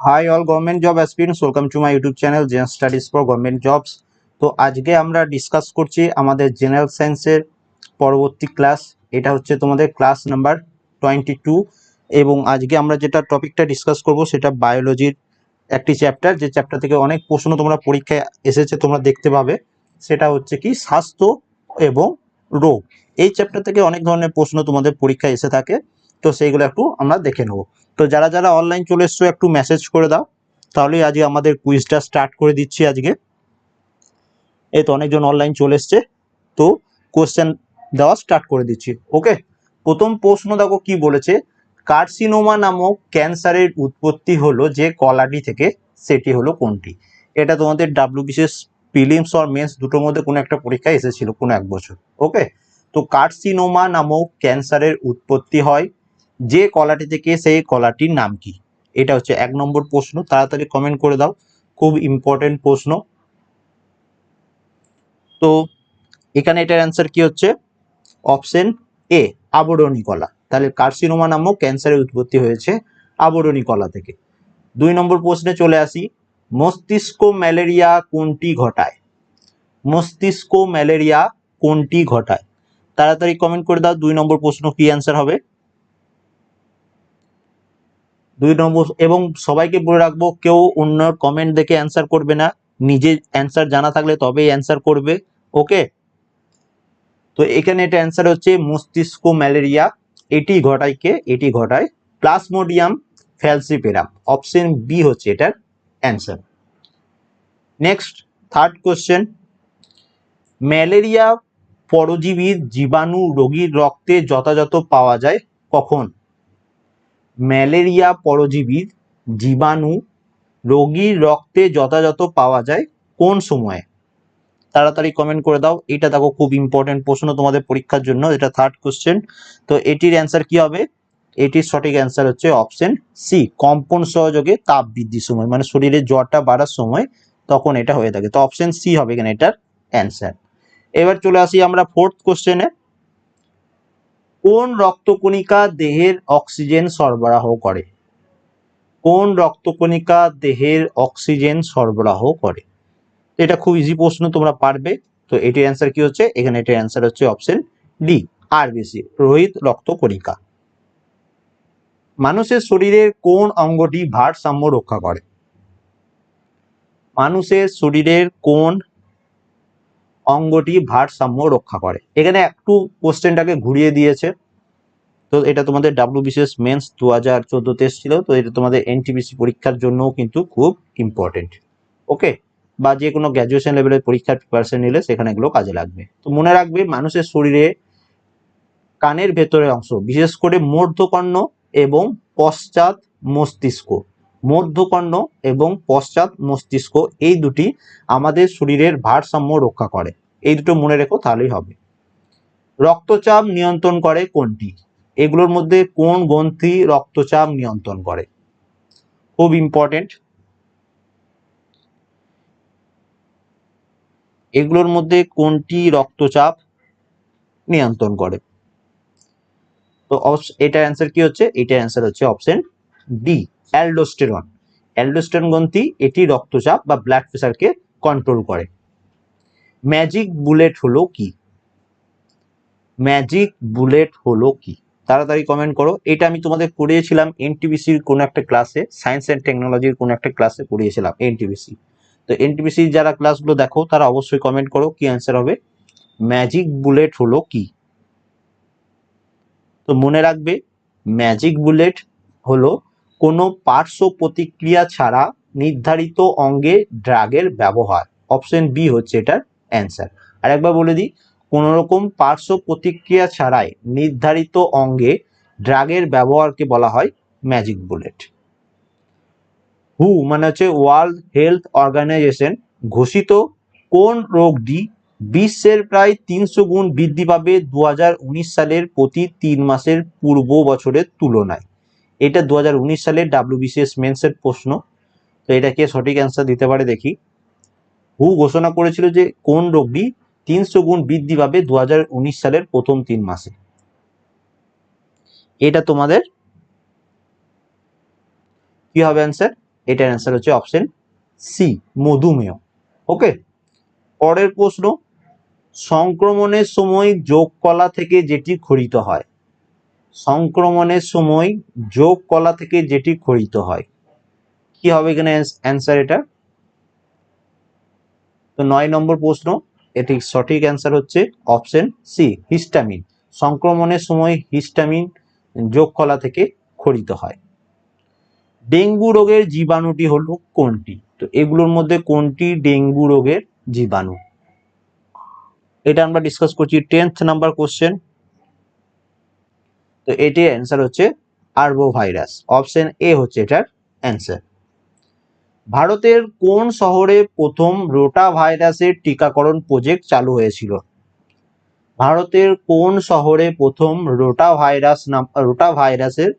Hi all government job aspirants welcome to my YouTube channel Zen studies for government jobs তো আজকে আমরা discuss করছি আমাদের general সায়েন্সের পরবর্তী ক্লাস এটা হচ্ছে তোমাদের ক্লাস নাম্বার টোয়েন্টি টু এবং আজকে আমরা যেটা টপিকটা ডিসকাস করব, সেটা বায়োলজির একটি চ্যাপ্টার যে চ্যাপ্টার থেকে অনেক প্রশ্ন তোমরা পরীক্ষায় এসেছে, তোমরা দেখতে পাবে। সেটা হচ্ছে কি, স্বাস্থ্য এবং রোগ। এই চ্যাপ্টার থেকে অনেক ধরনের প্রশ্ন তোমাদের পরীক্ষায় এসে থাকে। তো সেইগুলো একটু আমরা দেখে নেব। তো যারা যারা অনলাইন চলে এসছো, একটু মেসেজ করে দাও। তাহলে আজকে আমাদের কুইজটা স্টার্ট করে দিচ্ছি আজকে। এই তো অনেকজন অনলাইন চলে এসছে। তো কোশ্চেন দেওয়া স্টার্ট করে দিচ্ছি। ওকে প্রথম প্রশ্ন দেখো কি বলেছে? কার্সিনোমা নামক ক্যান্সারের উৎপত্তি হলো যে কলাটি থেকে, সেটি হলো কোনটি? এটা তোমাদের ডাব্লিউ বিশেষ প্রিলিমস অর মেন্স দুটোর মধ্যে কোনো একটা পরীক্ষা এসেছিল কোনো এক বছর। ওকে তো কার্সিনোমা নামক ক্যান্সারের উৎপত্তি হয় যে কলাটি থেকে সেই কলাটির নাম কি? এটা হচ্ছে এক নম্বর প্রশ্ন, তাড়াতাড়ি কমেন্ট করে দাও, খুব ইম্পর্টেন্ট প্রশ্ন। তো এখানে এটার অ্যান্সার কি হচ্ছে? অপশন এ আবরণী কলা। তাহলে কার্সিনোমা নামক ক্যান্সারের উৎপত্তি হয়েছে আবরণী কলা থেকে। দুই নম্বর প্রশ্নে চলে আসি, মস্তিষ্ক ম্যালেরিয়া কোনটি ঘটায়? মস্তিষ্ক ম্যালেরিয়া কোনটি ঘটায়? তাড়াতাড়ি কমেন্ট করে দাও, দুই নম্বর প্রশ্ন কি অ্যান্সার হবে? দুই নম্বর, এবং সবাইকে বলে রাখব, কেউ অন্য কমেন্ট দেখে অ্যান্সার করবে না। নিজে অ্যান্সার জানা থাকলে তবেই অ্যান্সার করবে ওকে তো এখানে এটা অ্যান্সার হচ্ছে মস্তিষ্ক ম্যালেরিয়া। এটি ঘটায় কে? এটি ঘটায় প্লাসমোডিয়াম ফ্যালসিপেরাম। অপশন বি হচ্ছে এটার answer next third question malaria পরজীবীর জীবাণু রোগীর রক্তে যথাযথ পাওয়া যায় কখন? ম্যালেরিয়া পরজীবীর জীবাণু রোগীর রক্তে যথাযথ পাওয়া যায় কোন সময়ে? তাড়াতাড়ি কমেন্ট করে দাও। এটা দেখো খুব ইম্পর্টেন্ট প্রশ্ন তোমাদের পরীক্ষার জন্য, এটা থার্ড কোশ্চেন তো এটির অ্যান্সার কি হবে? এটির সঠিক অ্যান্সার হচ্ছে অপশন সি কম্পন সহযোগে তাপ বৃদ্ধির সময় মানে শরীরে জ্বরটা বাড়ার সময় তখন এটা হয়ে থাকে। তো অপশন সি হবে এখানে এটার অ্যান্সার এবার চলে আসি আমরা ফোর্থ কোশ্চেনে কোন রক্তকণিকা দেহের অক্সিজেন সরবরাহ করে? কোন রক্তকণিকা দেহের অক্সিজেন সরবরাহ করে? এটা খুব ইজি প্রশ্ন, তোমরা পারবে। তো এটির অ্যান্সার কি হচ্ছে? এখানে এটির অ্যান্সার হচ্ছে অপশন ডি আরবিসি রোহিত রক্তকণিকা। মানুষের শরীরের কোন অঙ্গটি ভারসাম্য রক্ষা করে? মানুষের শরীরের কোন অঙ্গটি ভারসাম্য রক্ষা করে। এখানে একটু কোশ্চেনটাকে ঘুরিয়ে দিয়েছে। তো এটা তোমাদের ডাব্লিউ বিসিএস মেন্স দু হাজার চোদ্দোতে ছিল, তো এটা তোমাদের এনটিবিসি পরীক্ষার জন্যও কিন্তু খুব ইম্পর্টেন্ট ওকে? বা যে কোনো গ্র্যাজুয়েশন লেভেলের পরীক্ষার প্রিপারেশন নিলে সেখানে এগুলো কাজে লাগবে। তো মনে রাখবে, মানুষের শরীরে কানের ভেতরের অংশ, বিশেষ করে মধ্যকর্ণ এবং পশ্চাৎ মস্তিষ্ক মধ্যকর্ণ এবং পশ্চাৎ মস্তিষ্ক এই দুটি আমাদের শরীরের ভারসাম্য রক্ষা করে। এই দুটো মনে রেখো, তাহলেই হবে। রক্তচাপ নিয়ন্ত্রণ করে কোনটি? এগুলোর মধ্যে কোন গ্রন্থি রক্তচাপ নিয়ন্ত্রণ করে? খুব ইম্পর্টেন্ট এগুলোর মধ্যে কোনটি রক্তচাপ নিয়ন্ত্রণ করে? তো এটার অ্যান্সার কি হচ্ছে? এটার অ্যান্সার হচ্ছে অপশন ডি অ্যালডোস্টেরন। অ্যালডোস্টেরন গ্রন্থি এটি রক্তচাপ বা ব্লাড প্রেশারকে কন্ট্রোল করে। ম্যাজিক বুলেট হলো কি? ম্যাজিক বুলেট হলো কি? তাড়াতাড়ি কমেন্ট করো। এটা আমি তোমাদের পড়িয়েছিলাম এনটিবিসির কোনো একটা ক্লাসে সায়েন্স অ্যান্ড টেকনোলজির কোনো একটা ক্লাসে পড়িয়েছিলাম এনটিবিসি তো এনটিবিসির যারা ক্লাসগুলো দেখো, তারা অবশ্যই কমেন্ট করো কি অ্যান্সার হবে। ম্যাজিক বুলেট হলো কি? তো মনে রাখবে ম্যাজিক বুলেট হলো কোনো পার্শ্ব প্রতিক্রিয়া ছাড়া নির্ধারিত অঙ্গে ড্রাগের ব্যবহার। অপশন বি হচ্ছে এটার অ্যান্সার। আর একবার বলে দিই কোনো রকম পার্শ্ব প্রতিক্রিয়া ছাড়াই নির্ধারিত অঙ্গে ড্রাগের ব্যবহারকে বলা হয় ম্যাজিক বুলেট। হু মানে হচ্ছে ওয়ার্ল্ড হেলথ অর্গানাইজেশন ঘোষিত কোন রোগটি বিশ্বের প্রায় তিনশো গুণ বৃদ্ধি পাবে দু হাজার উনিশ সালের প্রতি তিন মাসের পূর্ব বছরের তুলনায়। এটা দু সালের ডাব্লিউবিসিএস মেন্সের প্রশ্ন। তো এটা কে সঠিক অ্যান্সার দিতে পারে দেখি। হু ঘোষণা করেছিল যে কোন রোগটি তিনশো গুণ বৃদ্ধি পাবে দু হাজার উনিশ সালের প্রথম তিন মাসে। এটা তোমাদের কি হবে অ্যান্সার এটার অ্যান্সার হচ্ছে অপশন সি মধুমেহ। ওকে পরের প্রশ্ন, সংক্রমণের সময় যোগ কলা থেকে যেটি খরিত হয়। সংক্রমণের সময় যোগ কলা থেকে যেটি খরিত হয়। কি হবে এখানে অ্যান্সার এটা? তো নয় নম্বর প্রশ্ন, এটি সঠিক অ্যান্সার হচ্ছে অপশন সি হিস্টামিন সংক্রমণের সময় হিস্টামিন যোগ কলা থেকে খরিত হয়। ডেঙ্গু রোগের জীবাণুটি হলো কোনটি? তো এগুলোর মধ্যে কোনটি ডেঙ্গু রোগের জীবাণু? এটা আমরা ডিসকাস করছি টেন্থ নাম্বার কোশ্চেন তো এটির অ্যান্সার হচ্ছে আরবো ভাইরাস অপশন এ হচ্ছে এটার অ্যান্সার ভারতের কোন শহরে প্রথম রোটা ভাইরাসের টিকাকরণ প্রজেক্ট চালু হয়েছিল? ভারতের কোন শহরে প্রথম রোটা ভাইরাস নাম রোটা ভাইরাসের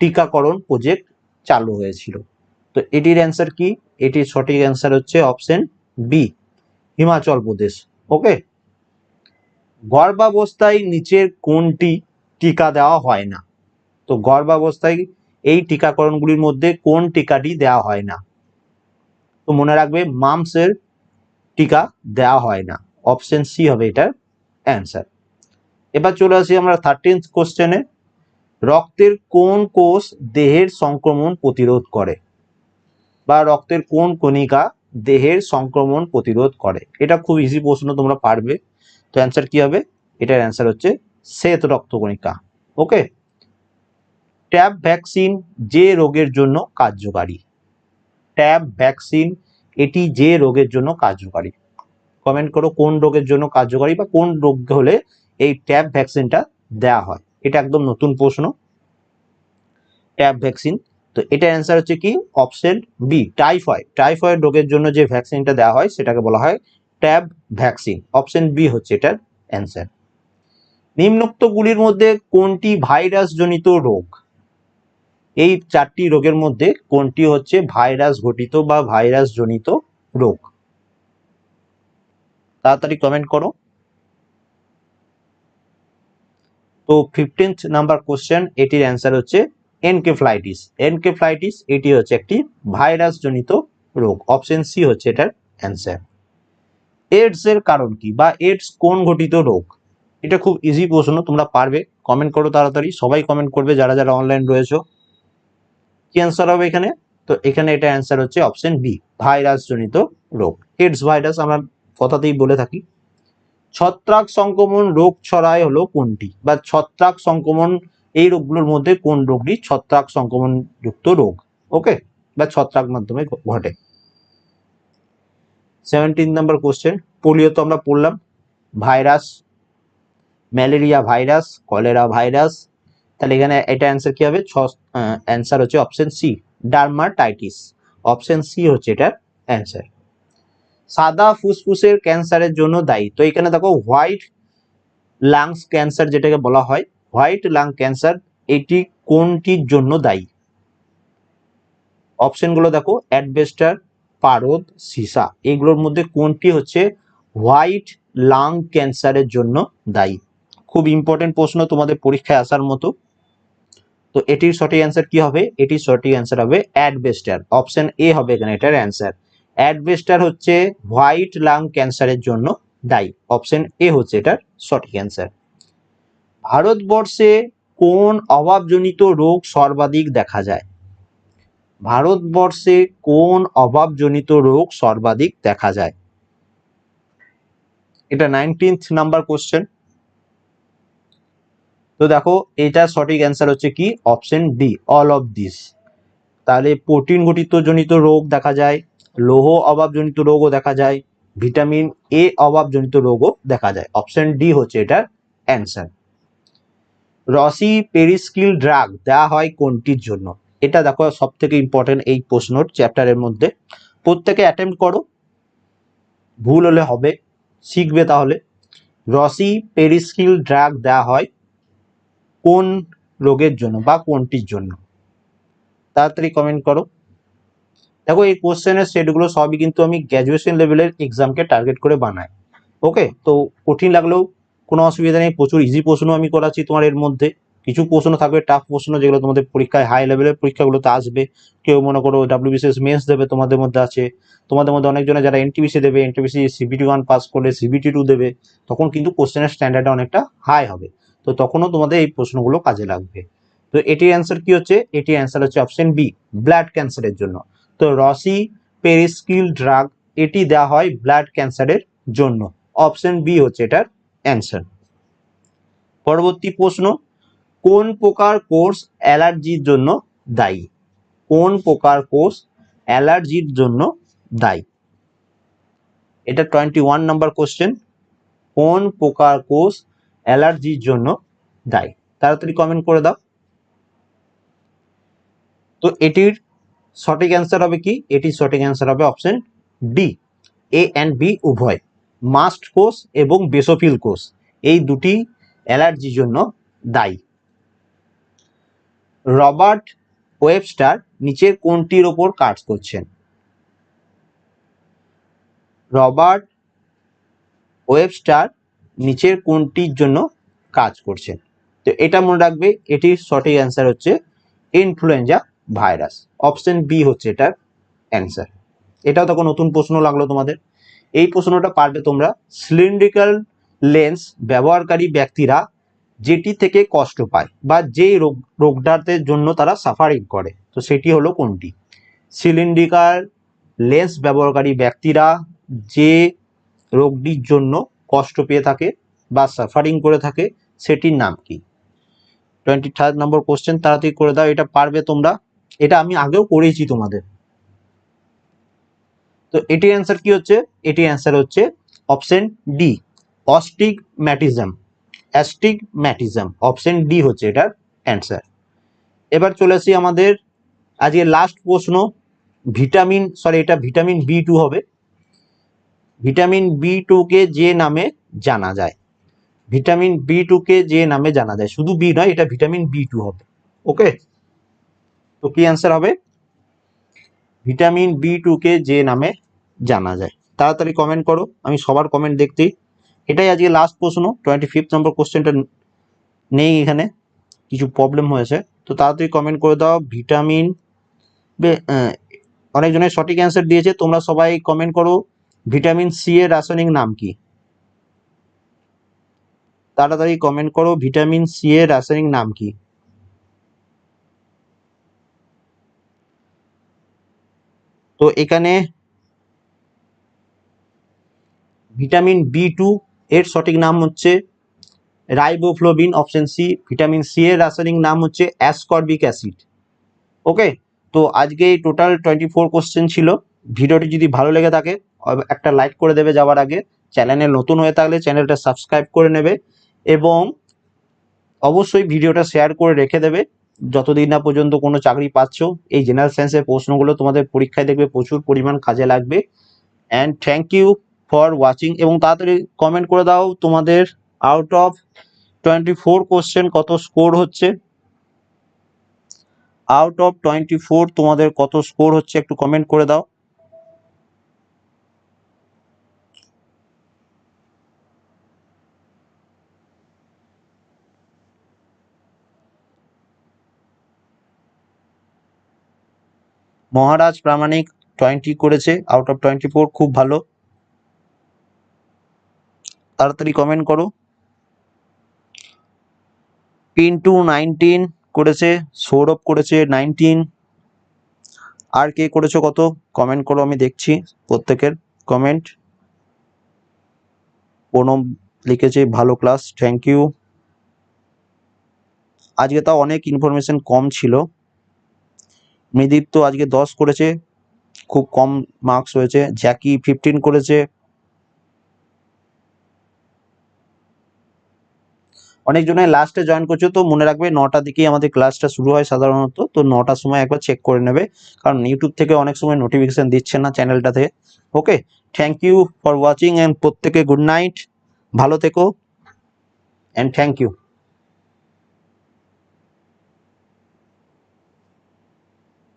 টিকাকরণ প্রজেক্ট চালু হয়েছিল? তো এটির অ্যান্সার কি? এটির সঠিক অ্যান্সার হচ্ছে option B Himachal Pradesh. Okay গর্ভাবস্থায় নিচের কোনটি টিকা দেওয়া হয় না। তো গর্ভাবস্থায় এই টিকাকরণগুলির মধ্যে কোন টিকাটি দেওয়া হয় না? তো মনে রাখবে, মামসের টিকা দেওয়া হয় না। অপশন সি হবে এটার অ্যান্সার এবার চলে আসি আমরা থার্টিন্থ কোশ্চেনে রক্তের কোন কোষ দেহের সংক্রমণ প্রতিরোধ করে? বা রক্তের কোন কণিকা দেহের সংক্রমণ প্রতিরোধ করে? এটা খুব ইজি প্রশ্ন, তোমরা পারবে। তো অ্যান্সার কি হবে? এটার অ্যান্সার হচ্ছে শ্বেত রক্তকণিকা। ওকে ট্যাব ভ্যাকসিন যে রোগের জন্য কার্যকারী। ট্যাব ভ্যাকসিন এটি যে রোগের জন্য কার্যকারী। কমেন্ট করো কোন রোগের জন্য কার্যকারী বা কোন রোগ হলে এই ট্যাব ভ্যাকসিনটা দেওয়া হয়। এটা একদম নতুন প্রশ্ন। ট্যাব ভ্যাকসিন তো এটার অ্যান্সার হচ্ছে কি? অপশন বি টাইফয়েড টাইফয়েড রোগের জন্য যে ভ্যাকসিনটা দেওয়া হয়, সেটাকে বলা হয় ট্যাব ভ্যাকসিন অপশন বি হচ্ছে এটার অ্যান্সার নিম্নোক্তগুলির মধ্যে কোনটি ভাইরাস জনিত রোগ? এই চারটি রোগের মধ্যে কোনটি হচ্ছে ভাইরাস ঘটিত বা ভাইরাস জনিত রোগ? তাড়াতাড়ি কমেন্ট করো। তো ফিফটিন্থ নাম্বার কোশ্চেন এটির অ্যান্সার হচ্ছে এনকেফ্লাইটিস এনকেফ্লাইটিস এটি হচ্ছে একটি ভাইরাস জনিত রোগ। অপশন সি হচ্ছে এটার অ্যান্সার এইডস এর কারণ কি বা এইডস কোন ঘটিত রোগ? এটা খুব ইজি প্রশ্ন, তোমরা পারবে। কমেন্ট করো তাড়াতাড়ি। সবাই কমেন্ট করবে, যারা যারা অনলাইন রয়েছে। কি অ্যান্সার হবে এখানে? তো এখানে এটা অ্যান্সার হচ্ছে অপশন বি ভাইরাস জনিত রোগ। এইডস ভাইরাস আমরা কথাতেই বলে থাকি। ছত্রাক সংক্রমণ রোগ ছড়ায় হলো কোনটি? বা ছত্রাক সংক্রমণ, এই রোগগুলোর মধ্যে কোন রোগটি ছত্রাক সংক্রমণ যুক্ত রোগ? ওকে বা ছত্রাক মাধ্যমে ঘটে। সেভেন্টিন নাম্বার কোশ্চেন পোলিও তো আমরা পড়লাম। Virus malaria virus cholera virus তাহলে এখানে এটা অ্যান্সার কি হবে? ছ অ্যান্সার হচ্ছে option C dermatitis option C হচ্ছে এটার অ্যান্সার সাদা ফুসফুসের ক্যান্সারের জন্য দায়ী। তো এখানে দেখো হোয়াইট লাংস ক্যান্সার যেটাকে বলা হয় হোয়াইট লাং ক্যান্সার এটি কোনটির জন্য দায়ী? অপশনগুলো দেখো অ্যাডবেস্টার পারদ, সীসা। এগুলোর মধ্যে কোনটি হচ্ছে হোয়াইট লাং ক্যান্সারের জন্য দায়ী? খুব ইম্পর্টেন্ট প্রশ্ন তোমাদের পরীক্ষায় আসার মতো। তো এটির সঠিক অ্যান্সার কি হবে? এটির সঠিক অ্যান্সার হবে অ্যাডবেস্টার অপশন এ হবে এখানে এটার অ্যান্সার অ্যাডবেস্টার হচ্ছে হোয়াইট লাং ক্যান্সারের জন্য দায়ী। অপশন এ হচ্ছে এটার সঠিক অ্যান্সার ভারতবর্ষে কোন অভাবজনিত রোগ সর্বাধিক দেখা যায়? ভারতবর্ষে কোন অভাবজনিত রোগ সর্বাধিক দেখা যায়? এটা নাইনটিন্থ নাম্বার কোশ্চেন তো দেখো, এটা সঠিক অ্যান্সার হচ্ছে কি? Option D all of this তাহলে প্রোটিন গঠিত জনিত রোগ দেখা যায়, লৌহ অভাবজনিত রোগও দেখা যায় ভিটামিন এ অভাবজনিত রোগও দেখা যায়। অপশন ডি হচ্ছে এটার অ্যান্সার রসি পেরিস্কিল ড্রাগ দেওয়া হয় কোনটির জন্য? এটা দেখো সব থেকে ইম্পর্টেন্ট এই প্রশ্নর চ্যাপ্টারের মধ্যে। প্রত্যেকে অ্যাটেম্প করো। ভুল হলে হবে, শিখবে তাহলে। রসি পেরিস্কিল ড্রাগ দেওয়া হয় কোন রোগের জন্য বা কোনটির জন্য? তাড়াতাড়ি কমেন্ট করো। দেখো, এই কোশ্চেনের সেটগুলো সবই কিন্তু আমি গ্র্যাজুয়েশন লেভেলের এক্সামকে টার্গেট করে বানাই। ওকে তো কঠিন লাগলেও কোনো অসুবিধা নেই। প্রচুর ইজি প্রশ্ন আমি করাচ্ছি তোমার এর মধ্যে। কিছু প্রশ্ন থাকবে টাফ প্রশ্ন যেগুলো তোমাদের পরীক্ষায় হাই লেভেলের পরীক্ষাগুলোতে আসবে। কেউ মনে করো ডাব্লিউবিসিএস মেন্স দেবে তোমাদের মধ্যে আছে। তোমাদের মধ্যে অনেকজনে যারা এনটিবিসি দেবে এনটিবিসি সিবিটি ওয়ান পাস করলে সিবিটি টু দেবে, তখন কিন্তু কোশ্চেনের স্ট্যান্ডার্ডটা অনেকটা হাই হবে। তো তখনও তোমাদের এই প্রশ্নগুলো কাজে লাগবে। তো এটির অ্যান্সার কি হচ্ছে? এটির অ্যান্সার হচ্ছে অপশন বি ব্লাড ক্যান্সারের জন্য। তো রসি পেরিস্কিল ড্রাগ এটি দেওয়া হয় ব্লাড ক্যান্সারের জন্য। অপশন বি হচ্ছে এটার অ্যান্সার পরবর্তী প্রশ্ন, কোন প্রকার কোর্স অ্যালার্জির জন্য দায়ী? কোন প্রকার কোর্স অ্যালার্জির জন্য দায়ী? এটা টোয়েন্টি ওয়ান নাম্বার কোশ্চেন কোন প্রকার কোষ অ্যালার্জির জন্য দায়ী। তাড়াতাড়ি কমেন্ট করে দাও। তো এটির সঠিক অ্যান্সার হবে কি? এটির সঠিক অ্যান্সার হবে option D A and B উভয়। মাস্ট কোষ এবং বেসোফিল কোষ। এই দুটি অ্যালার্জির জন্য দায়ী। রবার্ট ওয়েবস্টার নিচের কোনটির ওপর কাজ করছেন? রবার্ট ওয়েবস্টার নিচের কোনটির জন্য কাজ করছেন তো এটা মনে রাখবে, এটির সঠিক অ্যান্সার হচ্ছে ইনফ্লুয়েঞ্জা ভাইরাস অপশন বি হচ্ছে এটার অ্যান্সার এটাও তখন নতুন প্রশ্ন লাগল তোমাদের। এই প্রশ্নটা পারবে তোমরা সিলিন্ড্রিক্যাল লেন্স ব্যবহারকারী ব্যক্তিরা যেটি থেকে কষ্ট পায় বা যেই রোগ রোগটার জন্য তারা সাফারিং করে। তো সেটি হলো কোনটি? সিলিন্ড্রিক্যাল লেন্স ব্যবহারকারী ব্যক্তিরা যে রোগটির জন্য কষ্ট পেয়ে থাকে বা সাফারিং করে থাকে, সেটির নাম কি? টোয়েন্টি থার্ড নম্বর কোশ্চেন তাড়াতাড়ি করে দাও, এটা পারবে তোমরা। এটা আমি আগেও করেছি তোমাদের। তো এটির অ্যান্সার কি হচ্ছে? এটির অ্যান্সার হচ্ছে option D astigmatism astigmatism option D হচ্ছে এটার অ্যান্সার এবার চলে আসি আমাদের আজকে লাস্ট প্রশ্ন ভিটামিন সরি এটা ভিটামিন বি টু হবে। ভিটামিন বি টুকে যে নামে জানা যায়। ভিটামিন বি টুকে যে নামে জানা যায়। শুধু বি নয়, এটা ভিটামিন বি টু হবে। ওকে? তো কি অ্যান্সার হবে? ভিটামিন বি টুকে যে নামে জানা যায়। তাড়াতাড়ি কমেন্ট করো, আমি সবার কমেন্ট দেখতেই। এটাই আজকে লাস্ট প্রশ্ন টোয়েন্টি ফিফথ নম্বর কোশ্চেনটা নেই এখানে। কিছু প্রবলেম হয়েছে। তো তাড়াতাড়ি কমেন্ট করে দাও, ভিটামিন অনেকজনের সঠিক অ্যান্সার দিয়েছে। তোমরা সবাই কমেন্ট করো। ভিটামিন সি এর রাসায়নিক নাম কি? তাড়াতাড়ি কমেন্ট করো, ভিটামিন সি এর রাসায়নিক নাম কি? তো এখানে ভিটামিন বি টু এর সঠিক নাম হচ্ছে riboflavin option C vitamin C এর রাসায়নিক নাম হচ্ছে অ্যাসকর্বিক অ্যাসিড। ওকে তো আজকে এই টোটাল টোয়েন্টি ফোর কোশ্চেন ছিল। ভিডিওটি যদি ভালো লেগে থাকে একটা লাইক করে দেবে যাওয়ার আগে। চ্যানেলে নতুন হয়ে থাকলে চ্যানেলটা সাবস্ক্রাইব করে নেবে এবং অবশ্যই ভিডিওটা শেয়ার করে রেখে দেবে। যতদিন না পর্যন্ত কোনো চাকরি পাচ্ছ, এই জেনারেল সায়েন্সের প্রশ্নগুলো তোমাদের পরীক্ষায় দেখবে, প্রচুর পরিমাণ কাজে লাগবে। And thank you for watching এবং তাড়াতাড়ি কমেন্ট করে দাও তোমাদের out of twenty four question কত স্কোর হচ্ছে? আউট অফ টোয়েন্টি ফোর তোমাদের কত স্কোর হচ্ছে একটু কমেন্ট করে দাও। মহারাজ প্রামাণিক টোয়েন্টি করেছে আউট অফ টোয়েন্টি ফোর খুব ভালো। তাড়াতাড়ি কমেন্ট করো। পিন্টু নাইনটিন করেছে, সৌরভ করেছে নাইনটিন আর কে করেছ কত? কমেন্ট করো, আমি দেখছি প্রত্যেকের কমেন্ট প্রণব লিখেছে, ভালো ক্লাস থ্যাংক ইউ আজকে তাও অনেক ইনফরমেশন কম ছিল। মৃদীপ্ত আজকে দশ করেছে, খুব কম মার্কস হয়েছে। জ্যাকি ফিফটিন করেছে। অনেকজনে লাস্টে জয়েন করছে, তো মনে রাখবে নটার দিকেই আমাদের ক্লাসটা শুরু হয় সাধারণত, তো নটার সময় একবার চেক করে নেবে। কারণ ইউটিউব থেকে অনেক সময় নোটিফিকেশান দিচ্ছে না চ্যানেলটাতে okay thank you for watching and প্রত্যেকে গুড নাইট ভালো থেকো অ্যান্ড থ্যাংক ইউ